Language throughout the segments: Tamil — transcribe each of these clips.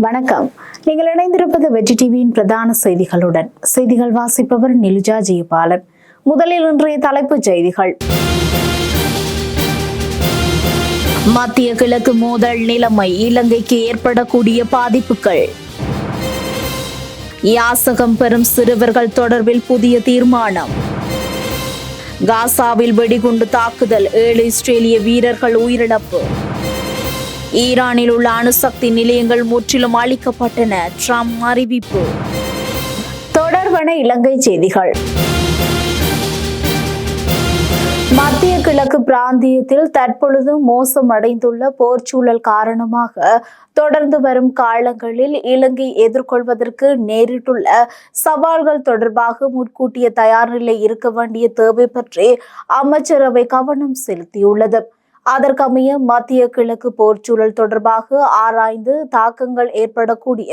வணக்கம். நீங்கள் இணைந்திருப்பது வெற்றி டிவியின் பிரதான செய்திகளுடன். செய்திகள் வாசிப்பவர் நிலுஜா ஜெயபாலன். முதலில் இன்றைய தலைப்புச் செய்திகள். மத்திய கிழக்கு மோதல் நிலைமை இலங்கைக்கு ஏற்படக்கூடிய பாதிப்புகள். யாசகம் பெறும் சிறுவர்கள் தொடர்பில் புதிய தீர்மானம். காசாவில் வெடிகுண்டு தாக்குதல். ஏழு இஸ்ரேலிய வீரர்கள் உயிரிழப்பு. ஈரானில் உள்ள அணுசக்தி நிலையங்கள் முற்றிலும் அழிக்கப்பட்டன. ட்ரம்ப் அறிவிப்பு. தொடர்பான இலங்கை செய்திகள். மத்திய கிழக்கு பிராந்தியத்தில் தற்பொழுது மோசமடைந்துள்ள போர்ச்சூழல் காரணமாக தொடர்ந்து வரும் காலங்களில் இலங்கை எதிர்கொள்வதற்கு நேரிட்டுள்ள சவால்கள் தொடர்பாக முன்கூட்டிய தயார் நிலை இருக்க வேண்டிய தேவை பற்றி அமைச்சரவை கவனம் செலுத்தியுள்ளது. அதற்கமைய மத்திய கிழக்கு போர்ச்சூழல் தொடர்பாக ஆராய்ந்து தாக்கங்கள் ஏற்படக்கூடிய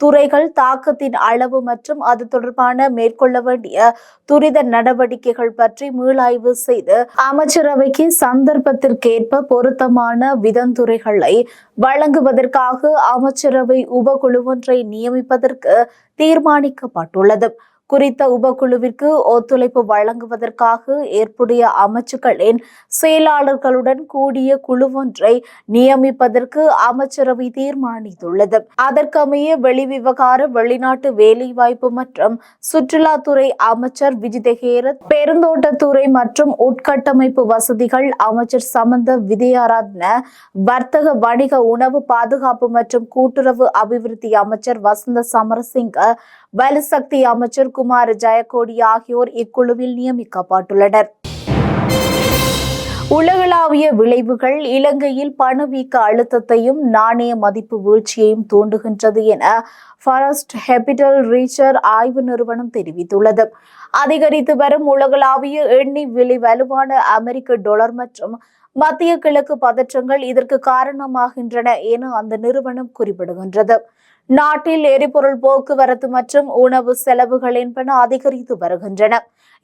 துறைகள் தாக்கத்தின் அளவு மற்றும் அது தொடர்பான மேற்கொள்ள வேண்டிய துரித நடவடிக்கைகள் பற்றி மீளாய்வு செய்து அமைச்சரவைக்கு சந்தர்ப்பத்திற்கேற்ப பொருத்தமான விதந்துரைகளை வழங்குவதற்காக அமைச்சரவை உபகுழு ஒன்றை நியமிப்பதற்கு தீர்மானிக்கப்பட்டுள்ளது. குறித்த உபக்குழுவிற்கு ஒத்துழைப்பு வழங்குவதற்காக ஏற்புடைய அமைச்சுக்களின் செயலாளர்களுடன் கூடிய குழுவொன்றை நியமிப்பதற்கு அமைச்சரவை தீர்மானித்துள்ளது. அதற்கமைய வெளிவிவகார வெளிநாட்டு வேலைவாய்ப்பு மற்றும் சுற்றுலாத்துறை அமைச்சர் விஜிதஹேர பெருந்தோட்டத்துறை மற்றும் உட்கட்டமைப்பு வசதிகள் அமைச்சர் சமந்த வித்யாரத்ன வர்த்தக வணிக உணவு பாதுகாப்பு மற்றும் கூட்டுறவு அபிவிருத்தி அமைச்சர் வசந்த சமரசிங்க வலுசக்தி அமைச்சர் குமார் ஜெயக்கோடி ஆகியோர் இக்குழுவில் நியமிக்கப்பட்டுள்ளனர். உலகளாவிய விளைவுகள் இலங்கையில் பணவீக்க அழுத்தத்தையும் நாணய மதிப்பு வீழ்ச்சியையும் தூண்டுகின்றது என ஃபாரஸ்ட் ஹெபிட்டல் ரீச்சர் ஆய்வு நிறுவனம் தெரிவித்துள்ளது. அதிகரித்து வரும் உலகளாவிய எண்ணெய் விலை வலுவான அமெரிக்க டாலர் மற்றும் மத்திய கிழக்கு பதற்றங்கள் இதற்கு காரணமாகின்றன என அந்த நிறுவனம் குறிப்பிடுகின்றது. நாட்டில் எரிபொருள் போக்குவரத்து மற்றும் உணவு செலவுகள் என்பன அதிகரித்து வருகின்றன.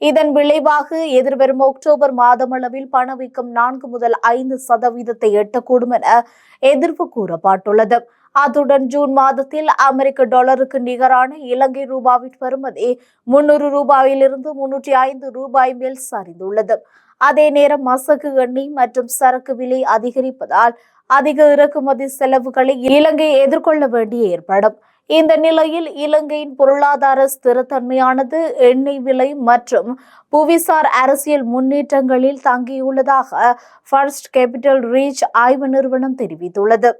இதன் விளைவாக எதிர்வரும் அக்டோபர் மாதமளவில் பணவீக்கம் நான்கு முதல் ஐந்து சதவீதத்தை எட்டக்கூடும் என எதிர்ப்பு கூறப்பட்டுள்ளது. அத்துடன் ஜூன் மாதத்தில் அமெரிக்க டாலருக்கு நிகரான இலங்கை ரூபாவின் பெறுமதி முன்னூறு ரூபாயிலிருந்து முன்னூற்றி ஐந்து ரூபாய் மேல் சரிந்துள்ளது. அதே நேரம் மசகு எண்ணெய் மற்றும் சரக்கு விலை அதிகரிப்பதால் அதிக இறக்குமதி செலவுகளை இலங்கை எதிர்கொள்ள வேண்டிய ஏற்படும். இந்த நிலையில் இலங்கையின் பொருளாதார ஸ்திரத்தன்மையானது எண்ணெய் விலை மற்றும் புவிசார் அரசியல் முன்னேற்றங்களில் தங்கியுள்ளதாக ஃபர்ஸ்ட் கேபிட்டல் ரீச் ஆய்வு நிறுவனம் தெரிவித்துள்ளது.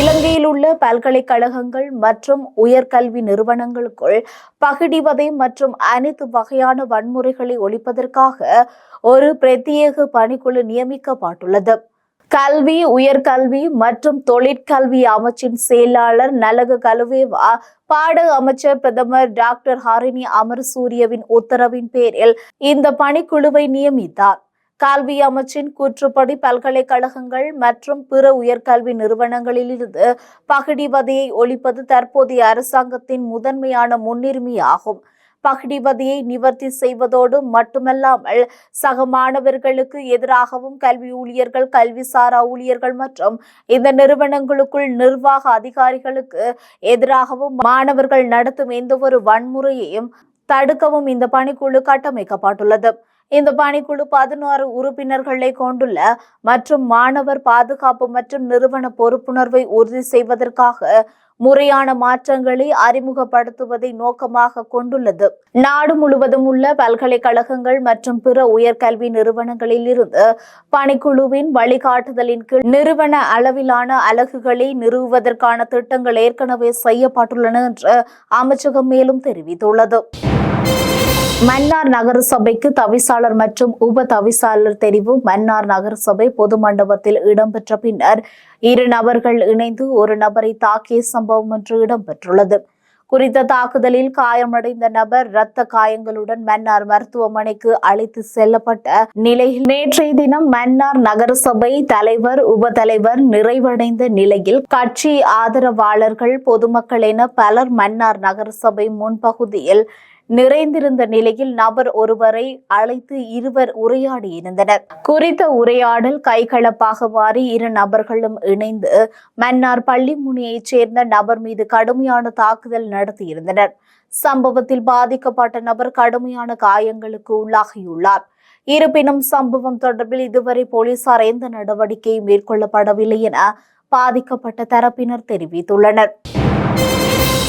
இலங்கையில் உள்ள பல்கலைக்கழகங்கள் மற்றும் உயர்கல்வி நிறுவனங்களுக்குள் பகிடிவதை மற்றும் அனைத்து வகையான வன்முறைகளை ஒழிப்பதற்காக ஒரு பிரத்யேக பணிக்குழு நியமிக்கப்பட்டுள்ளது. கல்வி உயர்கல்வி மற்றும் தொழிற்கல்வி அமைச்சின் செயலாளர் நலக கலுவே பாட அமைச்சர் பிரதமர் டாக்டர் ஹரிணி அமர்சூரியவின் உத்தரவின் பேரில் இந்த பணிக்குழுவை நியமித்தார். கல்வி அமைச்சின் கூற்றுப்படி பல்கலைக்கழகங்கள் மற்றும் பிற உயர்கல்வி நிறுவனங்களிலிருந்து பகிடிவதையை ஒழிப்பது தற்போதைய அரசாங்கத்தின் முதன்மையான முன்னுரிமையாகும். பகிடிவதையை நிவர்த்தி செய்வதோடு மட்டுமல்லாமல் சக மாணவர்களுக்கு எதிராகவும் கல்வி ஊழியர்கள் கல்விசாரா ஊழியர்கள் மற்றும் இந்த நிறுவனங்களுக்குள் நிர்வாக அதிகாரிகளுக்கு எதிராகவும் மாணவர்கள் நடத்தும் எந்த ஒரு வன்முறையையும் தடுக்கவும் இந்த பணிக்குழு கட்டமைக்கப்பட்டுள்ளது. இந்த பணிக்குழு பதினாறு உறுப்பினர்களை கொண்டுள்ள மற்றும் மாணவர் பாதுகாப்பு மற்றும் நிறுவன பொறுப்புணர்வை உறுதி செய்வதற்காக முறையான மாற்றங்களை அறிமுகப்படுத்துவதை நோக்கமாக கொண்டுள்ளது. நாடு முழுவதும் உள்ள பல்கலைக்கழகங்கள் மற்றும் பிற உயர்கல்வி நிறுவனங்களில் இருந்து பணிக்குழுவின் வழிகாட்டுதலின் கீழ் நிறுவன அளவிலான அலகுகளை நிறுவுவதற்கான திட்டங்கள் ஏற்கனவே செய்யப்பட்டுள்ளன என்று அமைச்சகம் மேலும் தெரிவித்துள்ளது. மன்னார் நகர சபைக்கு தவிசாளர் மற்றும் உப தவிசாளர் தெரிவு. மன்னார் நகர சபை பொது மண்டபத்தில் இடம்பெற்ற பின்னர் இரு நபர்கள் இணைந்து ஒரு நபரை தாக்கிய சம்பவம் ஒன்று இடம்பெற்றுள்ளது. குறித்த தாக்குதலில் காயமடைந்த நபர் இரத்த காயங்களுடன் மன்னார் மருத்துவமனைக்கு அழைத்து செல்லப்பட்ட நிலையில் நேற்றைய தினம் மன்னார் நகரசபை தலைவர் உபதலைவர் நிறைவடைந்த நிலையில் கட்சி ஆதரவாளர்கள் பொதுமக்கள் என பலர் மன்னார் நகரசபை முன்பகுதியில் நிறைந்திருந்த நிலையில் நபர் ஒருவரை அழைத்து இருவர் உரையாடி இருந்தனர். குறித்த உரையாடல் கைகலப்பாக மாறி இரு நபர்களும் இணைந்து மன்னார் பள்ளிமுனையைச் சேர்ந்த நபர் மீது கடுமையான தாக்குதல் நடத்தியிருந்தனர் சம்பவத்தில் பாதிக்கப்பட்ட நபர் கடுமையான காயங்களுக்கு உள்ளாகியுள்ளார். இருப்பினும் சம்பவம் தொடர்பில் இதுவரை போலீசார் எந்த நடவடிக்கையும் மேற்கொள்ளப்படவில்லை என பாதிக்கப்பட்ட தரப்பினர் தெரிவித்துள்ளனர்.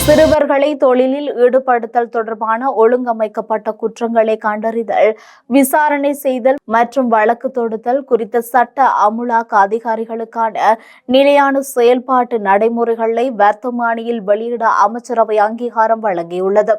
சிறுவர்களை தொழிலில் ஈடுபடுத்தல் தொடர்பான ஒழுங்கமைக்கப்பட்ட குற்றங்களை கண்டறிதல் விசாரணை செய்தல் மற்றும் வழக்கு தொடுத்தல் குறித்த சட்ட அமுலாக்க அதிகாரிகளுக்கான நிலையான செயல்பாட்டு நடைமுறைகளை வர்த்தமானியில் வெளியிட அமைச்சரவை அங்கீகாரம் வழங்கியுள்ளது.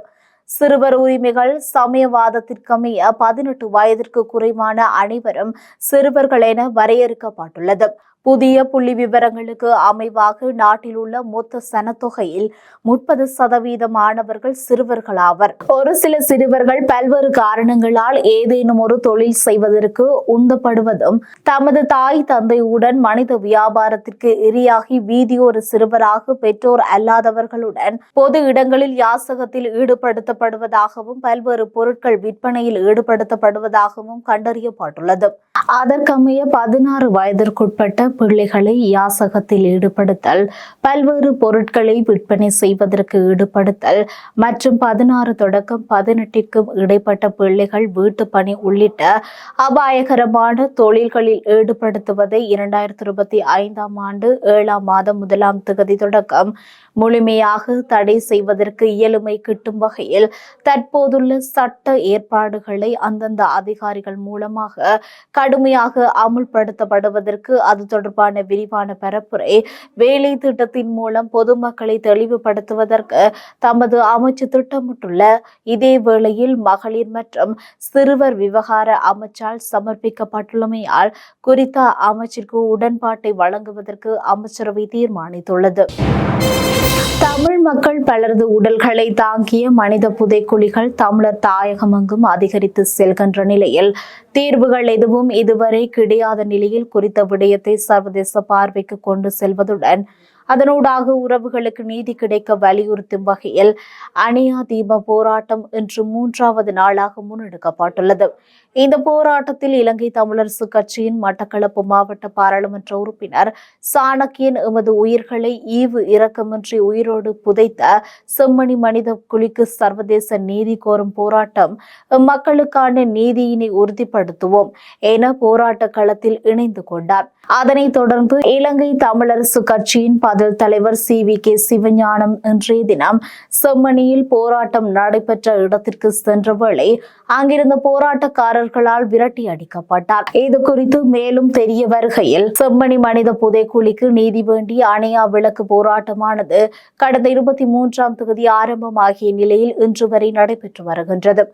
சிறுவர் உரிமைகள் சமயவாதத்திற்கமைய பதினெட்டு வயதிற்கு குறைவான அனைவரும் சிறுவர்கள் என வரையறுக்கப்பட்டுள்ளது. புதிய புள்ளி விவரங்களுக்கு அமைவாக நாட்டில் உள்ள மொத்த சனத்தொகையில் முப்பது சதவீத மாணவர்கள் சிறுவர்கள் ஆவர் ஒரு சில சிறுவர்கள் பல்வேறு காரணங்களால் ஏதேனும் ஒரு தொழில் செய்வதற்கு உந்தப்படுவதும் தமது தாய் தந்தையுடன் மனித வியாபாரத்திற்கு இரையாகி வீதியோரு சிறுவராக பெற்றோர் அல்லாதவர்களுடன் பொது இடங்களில் யாசகத்தில் ஈடுபடுத்தப்படுவதாகவும் பல்வேறு பொருட்கள் விற்பனையில் ஈடுபடுத்தப்படுவதாகவும் கண்டறியப்பட்டுள்ளது. அதற்கமைய பதினாறு வயதிற்குட்பட்ட பிள்ளைகளை யாசகத்தில் ஈடுபடுத்தல் பல்வேறு பொருட்களை விற்பனை செய்வதற்கு ஈடுபடுத்தல் மற்றும் பதினாறு தொடக்கம் பதினெட்டிற்கும் இடைப்பட்ட பிள்ளைகள் வீட்டு பணி உள்ளிட்ட அபாயகரமான தொழில்களில் ஈடுபடுத்துவதை இரண்டாயிரத்தி இருபத்தி ஐந்தாம் ஆண்டு ஏழாம் மாதம் முதலாம் திகதி தொடக்கம். முழுமையாக தடை செய்வதற்கு இயலுமை கிட்டும் வகையில் தற்போதுள்ள சட்ட ஏற்பாடுகளை அந்தந்த அதிகாரிகள் மூலமாக கடுமையாக அமுல்படுத்தப்படுவதற்கு அது தொடர்பான விரிவான பரப்புரை. வேலை திட்டத்தின் மூலம் பொதுமக்களை தெளிவுபடுத்துவதற்கு தமது அமைச்சு திட்டமிட்டுள்ள இதே வேளையில் மகளிர் மற்றும் சிறுவர் விவகார அமைச்சால் சமர்ப்பிக்கப்பட்டுள்ளமையால் குறித்த அமைச்சிற்கு உடன்பாட்டை வழங்குவதற்கு அமைச்சரவை தீர்மானித்துள்ளது. தமிழ் மக்கள் பலரது உடல்களை தாங்கிய மனித புதைக்குழிகள் தமிழர் தாயகமெங்கும் அதிகரித்து செல்கின்ற நிலையில் தீர்வுகள் எதுவும் இதுவரை கிடையாத நிலையில் குறித்த விடயத்தை சர்வதேச பார்வைக்கு கொண்டு செல்வதுடன் அதனூடாக உறவுகளுக்கு நீதி கிடைக்க வலியுறுத்தும் வகையில் அணியா தீப போராட்டம் இன்று மூன்றாவது நாளாக முன்னெடுக்கப்பட்டுள்ளது. இந்த போராட்டத்தில் இலங்கை தமிழரசு கட்சியின் மட்டக்களப்பு மாவட்ட பாராளுமன்ற உறுப்பினர் சாணக்கியன் எமது உயிர்களை ஈவு இரக்கமின்றி உயிரோடு புதைத்த செம்மணி மனித குழிக்கு சர்வதேச நீதி கோரும் போராட்டம் மக்களுக்கான நீதியினை உறுதிப்படுத்துவோம் என போராட்ட களத்தில் இணைந்து கொண்டார். அதனைத் தொடர்ந்து இலங்கை தமிழரசு கட்சியின் காதல் தலைவர் சி வி கே சிவஞானம் இன்றைய தினம் செம்மணியில் போராட்டம் நடைபெற்ற இடத்திற்கு சென்ற வேளை அங்கிருந்த போராட்டக்காரர்களால் விரட்டி அடிக்கப்பட்டார். இது குறித்து மேலும் தெரிய வருகையில் செம்மணி மனித புதைக்குழிக்கு நீதி வேண்டி அணையா விளக்கு போராட்டமானது கடந்த இருபத்தி மூன்றாம் தொகுதி ஆரம்பமாகிய நிலையில் இன்று வரை நடைபெற்று வருகின்றது.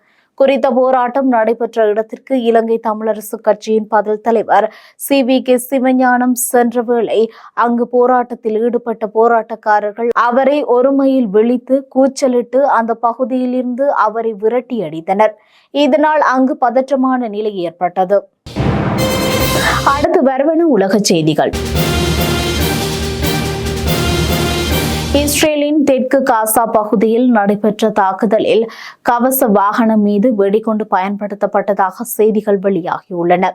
குறித்த போராட்டம் நடைபெற்ற இடத்திற்கு இலங்கை தமிழரசு கட்சியின் பதில் தலைவர் சி வி கே சிவஞானம் சென்ற வேளை அங்கு போராட்டத்தில் ஈடுபட்ட போராட்டக்காரர்கள் அவரை ஒருமையில் விழித்து கூச்சலிட்டு அந்த பகுதியிலிருந்து அவரை விரட்டி அடித்தனர். இதனால் அங்கு பதற்றமான நிலை ஏற்பட்டது. அடுத்து வரவன உலக செய்திகள். இஸ்ரேலின் தெற்கு காசா பகுதியில் நடைபெற்ற தாக்குதலில் கவச வாகனம் மீது வெடிகுண்டு பயன்படுத்தப்பட்டதாக செய்திகள் வெளியாகியுள்ளன.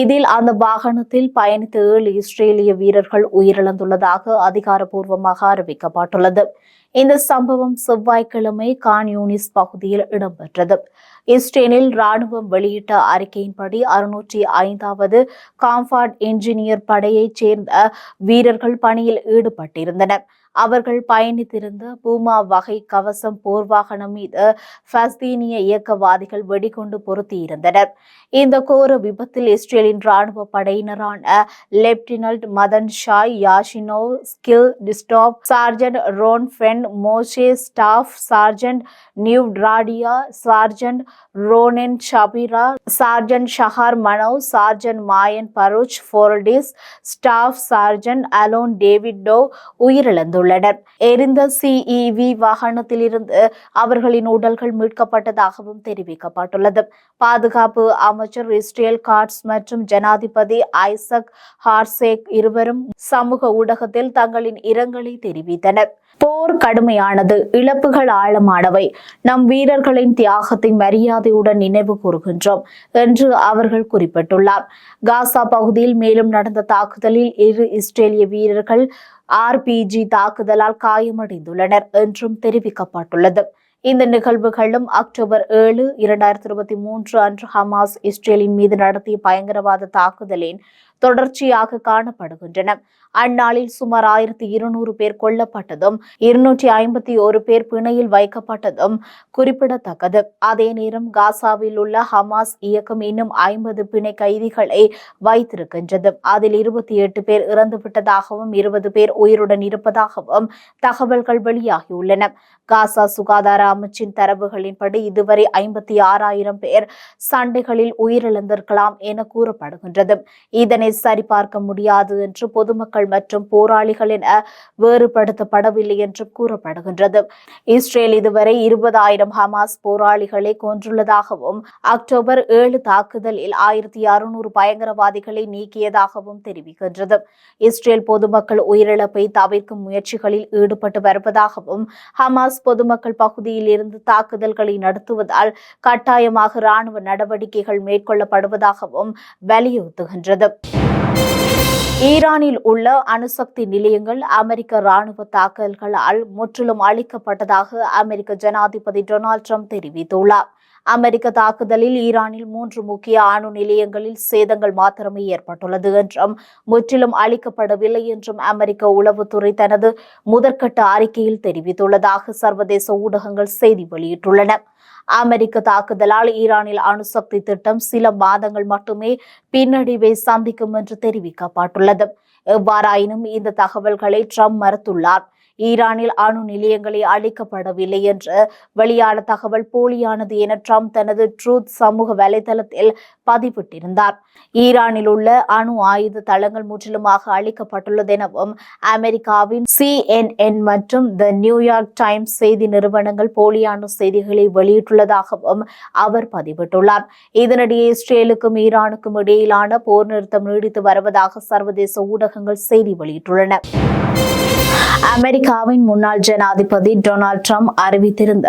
இதில் அந்த வாகனத்தில் பயணித்த ஏழு இஸ்ரேலிய வீரர்கள் உயிரிழந்துள்ளதாக அதிகாரப்பூர்வமாக அறிவிக்கப்பட்டுள்ளது. இந்த சம்பவம் செவ்வாய்க்கிழமை கான் யூனிஸ் பகுதியில் இடம்பெற்றது. இஸ்ரேலில் ராணுவம் வெளியிட்ட அறிக்கையின்படி அறுநூற்றி ஐந்தாவது காம்பார்ட் என்ஜினியர் படையைச் சேர்ந்த வீரர்கள் பணியில் ஈடுபட்டிருந்தனர். அவர்கள் பயணித்திருந்த பூமா வகை கவசம் போர்வாகனம் மீது பஸ்தீனிய இயக்கவாதிகள் வெடிகுண்டு பொருத்தியிருந்தனர். இந்த கோர விபத்தில் இஸ்ரேலின் ராணுவ படையினரான lieutenant Matan Shai Yashinovski staff sergeant Ron Ben Moshe staff sergeant Niv Radia sergeant Ronen Shapira sergeant Shahar Mano sergeant Maayan Baruch Fortis staff sergeant Alon David to உயிரிழந்துள்ளனர் எரிந்த சிஇவி வாகனத்திலிருந்து அவர்களின் உடல்கள் மீட்கப்பட்டதாகவும் தெரிவிக்கப்பட்டுள்ளது. பாதுகாப்பு அமைச்சர் இஸ்ரேல் காட்ஸ் மற்றும் ஜனாதிபதி ஐசக் ஹார்சேக் இருவரும் சமூக ஊடகத்தில் தங்களின் இரங்கலை தெரிவித்தனர். போர் கடுமையானது இழப்புகள் ஆழமானவை. நம் வீரர்களின் தியாகத்தை மரியாதையுடன் நினைவு கூறுகின்றோம் என்று அவர்கள் குறிப்பிட்டுள்ளார். காசா பகுதியில் மேலும் நடந்த தாக்குதலில் இரு இஸ்ரேலிய வீரர்கள் ஆர்பிஜி தாக்குதலால் காயமடைந்துள்ளனர் என்றும் தெரிவிக்கப்பட்டுள்ளது. இந்த நிகழ்வுகளும் அக்டோபர் ஏழு இரண்டாயிரத்தி இருபத்தி மூன்று அன்று ஹமாஸ் இஸ்ரேலின் மீது நடத்திய பயங்கரவாத தாக்குதலின் தொடர்ச்சியாக காணப்படுகின்றன. அந்நாளில் சுமார் ஆயிரத்தி இருநூறு பேர் கொல்லப்பட்டதும் இருநூற்றி ஐம்பத்தி ஒரு பேர் பிணையில் வைக்கப்பட்டதும் குறிப்பிடத்தக்கது. அதே நேரம் காசாவில் உள்ள ஹமாஸ் இயக்கம் இன்னும் ஐம்பது பிணை கைதிகளை வைத்திருக்கின்றது. அதில் இருபத்தி எட்டு பேர் இறந்துவிட்டதாகவும் இருபது பேர் உயிருடன் இருப்பதாகவும் தகவல்கள் வெளியாகியுள்ளன. காசா சுகாதார அமைச்சின் தரவுகளின்படி இதுவரை ஐம்பத்தி ஆறாயிரம் பேர் சண்டைகளில் உயிரிழந்திருக்கலாம் என கூறப்படுகின்றது. இதனை சரிபார்க்க முடியாது என்று பொதுமக்கள் மற்றும் போராளிகள் என வேறுபடுத்தப்படவில்லை என்றும் கூறப்படுகின்றது. இஸ்ரேல் இதுவரை இருபதாயிரம் ஹமாஸ் போராளிகளை கொன்றுள்ளதாகவும் அக்டோபர் ஏழு தாக்குதலில் ஆயிரத்தி அறுநூறு பயங்கரவாதிகளை நீக்கியதாகவும் தெரிவிக்கின்றது. இஸ்ரேல் பொதுமக்கள் உயிரிழப்பை தவிர்க்கும் முயற்சிகளில் ஈடுபட்டு வருவதாகவும் ஹமாஸ் பொதுமக்கள் பகுதியில் இருந்து தாக்குதல்களை நடத்துவதால் கட்டாயமாக ராணுவ நடவடிக்கைகள் மேற்கொள்ளப்படுவதாகவும் வலியுறுத்துகின்றது. ஈரானில் உள்ள அணுசக்தி நிலையங்கள் அமெரிக்க ராணுவ தாக்குதல்களால் முற்றிலும் அழிக்கப்பட்டதாக அமெரிக்க ஜனாதிபதி டொனால்ட் ட்ரம்ப் தெரிவித்துள்ளார். அமெரிக்க தாக்குதலில் ஈரானில் மூன்று முக்கிய அணு நிலையங்களில் சேதங்கள் மாத்திரமே ஏற்பட்டுள்ளது என்றும் முற்றிலும் அளிக்கப்படவில்லை என்றும் அமெரிக்க உளவுத்துறை தனது முதற்கட்ட அறிக்கையில் தெரிவித்துள்ளதாக சர்வதேச ஊடகங்கள் செய்தி வெளியிட்டுள்ளன. அமெரிக்க தாக்குதலால் ஈரானில் அணுசக்தி திட்டம் சில மாதங்கள் மட்டுமே பின்னடைவை சந்திக்கும் என்று தெரிவிக்கப்பட்டுள்ளது. எவ்வாறாயினும் இந்த தகவல்களை ட்ரம்ப் மறுத்துள்ளார். ஈரானில் அணு நிலையங்களை அழிக்கப்படவில்லை என்று வெளியான தகவல் போலியானது என ட்ரம்ப் தனது ட்ரூத் சமூக வலைதளத்தில் பதிவிட்டிருந்தார். ஈரானில் உள்ள அணு ஆயுத தளங்கள் முற்றிலுமாக அழிக்கப்பட்டுள்ளது எனவும் அமெரிக்காவின் சிஎன்என் மற்றும் த நியூயார்க் டைம்ஸ் செய்தி நிறுவனங்கள் போலியான செய்திகளை வெளியிட்டுள்ளதாகவும் அவர் பதிவிட்டுள்ளார். இதனிடையே இஸ்ரேலுக்கும் ஈரானுக்கும் இடையிலான போர் நிறுத்தம் நீடித்து வருவதாக சர்வதேச ஊடகங்கள் செய்தி வெளியிட்டுள்ளன. அமெரிக்காவின் முன்னாள் ஜனாதிபதி டொனால்ட் ட்ரம்ப் அறிவித்திருந்த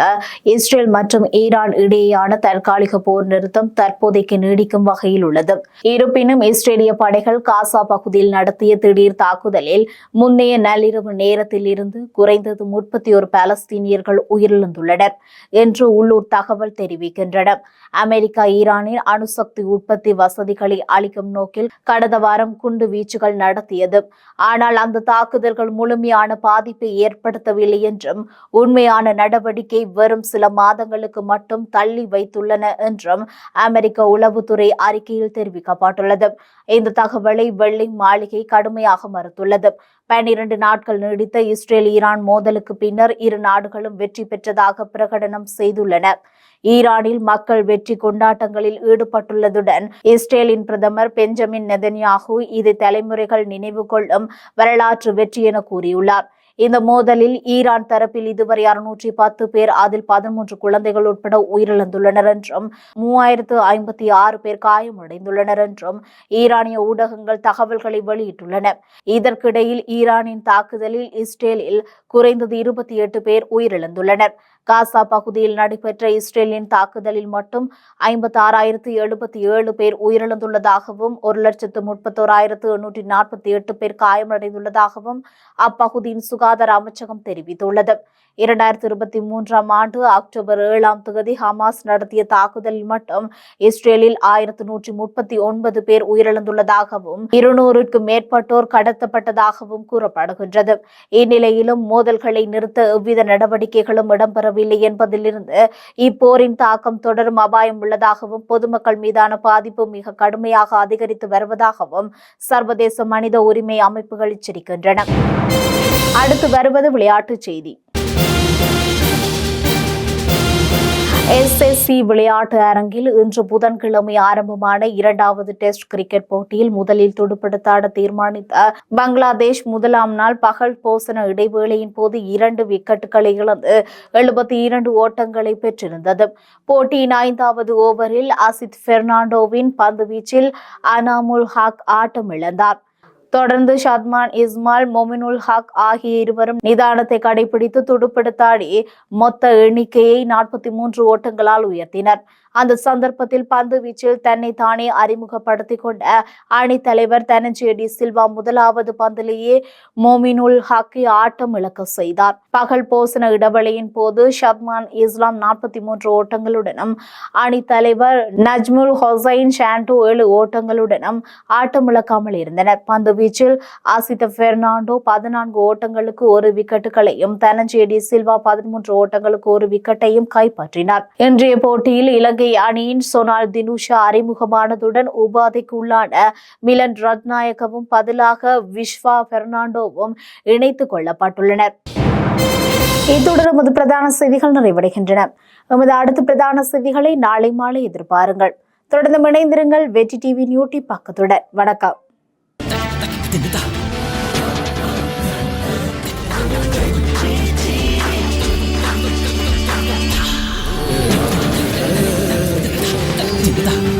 இஸ்ரேல் மற்றும் ஈரான் இடையேயான தற்காலிக போர் நிறுத்தம் தற்போதைக்கு நீடிக்கும் வகையில் உள்ளது. இருப்பினும் இஸ்ரேலிய படைகள் காசா பகுதியில் நடத்திய திடீர் தாக்குதலில் முன்னைய நள்ளிரவு நேரத்தில் இருந்து குறைந்தது முப்பத்தி ஒரு பாலஸ்தீனியர்கள் உயிரிழந்துள்ளனர் என்று உள்ளூர் தகவல் தெரிவிக்கின்றன. அமெரிக்கா ஈரானின் அணுசக்தி உற்பத்தி வசதிகளை அளிக்கும் நோக்கில் கடந்த வாரம் குண்டு வீச்சுகள் நடத்தியது. ஆனால் அந்த தாக்குதல்கள் முழுமையாக கடுமையான பாதிப்பை ஏற்படுத்தவில்லை என்றும் உண்மையான நடவடிக்கை வரும் சில மாதங்களுக்கு மட்டும் தள்ளி வைத்துள்ளன என்றும் அமெரிக்க உளவுத்துறை அறிக்கையில் தெரிவிக்கப்பட்டுள்ளது. இந்த தகவலை வெள்ளை மாளிகை கடுமையாக மறுத்துள்ளது. பன்னிரண்டு நாட்கள் நீடித்த இஸ்ரேல் ஈரான் மோதலுக்கு பின்னர் இரு நாடுகளும் வெற்றி பெற்றதாக பிரகடனம் செய்துள்ளன. ஈரானில் மக்கள் வெற்றி கொண்டாட்டங்களில் ஈடுபட்டுள்ளதுடன் இஸ்ரேலின் பிரதமர் பெஞ்சமின் நெதன்யாகு இது தலைமுறைகள் நினைவு கொள்ளும் வரலாற்று வெற்றி என கூறியுள்ளார். இந்த மோதலில் ஈரான் தரப்பில் இதுவரை அறுநூற்றி பத்து பேர் அதில் பதிமூன்று குழந்தைகள் உட்பட உயிரிழந்துள்ளனர் என்றும் மூவாயிரத்து ஐம்பத்தி ஆறு பேர் காயமடைந்துள்ளனர் என்றும் ஈரானிய ஊடகங்கள் தகவல்களை வெளியிட்டுள்ளன. இதற்கிடையில் ஈரானின் தாக்குதலில் இஸ்ரேலில் குறைந்தது இருபத்தி எட்டு பேர் உயிரிழந்துள்ளனர். காசா பகுதியில் நடைபெற்ற இஸ்ரேலின் தாக்குதலில் மட்டும் ஐம்பத்தி ஆறாயிரத்து எழுபத்தி ஏழு பேர் உயிரிழந்துள்ளதாகவும் ஒரு லட்சத்து முப்பத்தோராயிரத்து எண்ணூற்றி நாற்பத்தி எட்டு பேர் காயமடைந்துள்ளதாகவும் அப்பகுதியின் சுகாதார அமைச்சகம் தெரிவித்துள்ளது. இரண்டாயிரத்தி இருபத்தி மூன்றாம் ஆண்டு அக்டோபர் ஏழாம் தேதி ஹமாஸ் நடத்திய தாக்குதலில் மட்டும் இஸ்ரேலில் ஆயிரத்து நூற்றி முப்பத்தி ஒன்பது பேர் உயிரிழந்துள்ளதாகவும் இருநூறுக்கும் மேற்பட்டோர் கடத்தப்பட்டதாகவும் கூறப்படுகின்றது. இந்நிலையிலும் மோதல்களை நிறுத்த எவ்வித நடவடிக்கைகளும் இடம்பெறவில்லை என்பதிலிருந்து இப்போரின் தாக்கம் தொடரும் அபாயம் உள்ளதாகவும் பொதுமக்கள் மீதான பாதிப்பு மிக கடுமையாக அதிகரித்து வருவதாகவும் சர்வதேச மனித உரிமை அமைப்புகள் எச்சரிக்கின்றன. அடுத்து வருவது விளையாட்டுச் செய்தி. எஸ்எஸ்சி விளையாட்டு அரங்கில் இன்று புதன்கிழமை ஆரம்பமான இரண்டாவது டெஸ்ட் கிரிக்கெட் போட்டியில் முதலில் துடுப்படுத்தாட தீர்மானித்த பங்களாதேஷ் முதலாம் நாள் பகல் போசன இடைவேளையின் போது இரண்டு விக்கெட்டுகளை இழந்து எழுபத்தி இரண்டு ஓட்டங்களை பெற்றிருந்தது. போட்டியின் ஐந்தாவது ஓவரில் அசித் பெர்னாண்டோவின் பந்து வீச்சில் அனாமுல் ஹாக் ஆட்டம் இழந்தார் தொடர்ந்து ஷத்மான் இஸ்மால் மொமினுல் ஹக் ஆகிய இருவரும் நிதானத்தை கடைபிடித்து துடுப்படுத்தாடி மொத்த எண்ணிக்கையை நாற்பத்தி மூன்று ஓட்டங்களால் உயர்த்தினர். அந்த சந்தர்ப்பத்தில் பந்து வீச்சில் தன்னை தானே அறிமுகப்படுத்திக் கொண்ட அணி தலைவர் தனஞ்சேடி சில்வா முதலாவது பந்திலேயே மோமினுல் ஹக்கி ஆட்டம் இழக்க செய்தார். பகல் போசன இடைவெளியின் போது ஷத்மான் இஸ்லாம் நாற்பத்தி மூன்று ஓட்டங்களுடனும் அணி தலைவர் நஜ்முல் ஹொசைன் ஷாண்டோ ஏழு ஓட்டங்களுடனும் ஆட்டம் இழக்காமல் இருந்தனர். பந்து வீச்சில் ஆசித பெர்னாண்டோ பதினான்கு ஓட்டங்களுக்கு ஒரு விக்கெட்டுகளையும் தனஞ்சேடி சில்வா பதிமூன்று ஓட்டங்களுக்கு ஒரு விக்கெட்டையும் கைப்பற்றினார். இன்றைய போட்டியில் இலங்கை அணியின் சொனால் தினுஷா அறிமுகமானதுடன் உபாதைக்கு உள்ளான மிலன் ரத்நாயகவும் பதிலாக விஸ்வா பெர்னாண்டோவும் இணைத்துக் கொள்ளப்பட்டுள்ளனர். இத்துடன் நமது பிரதான செய்திகள் நிறைவடைகின்றன. நமது அடுத்த பிரதான செய்திகளை நாளை மாலை எதிர்பாருங்கள். தொடர்ந்து இணைந்திருங்கள். வெற்றி டிவி நியூட்டி பக்கத்துடன். வணக்கம். Basta.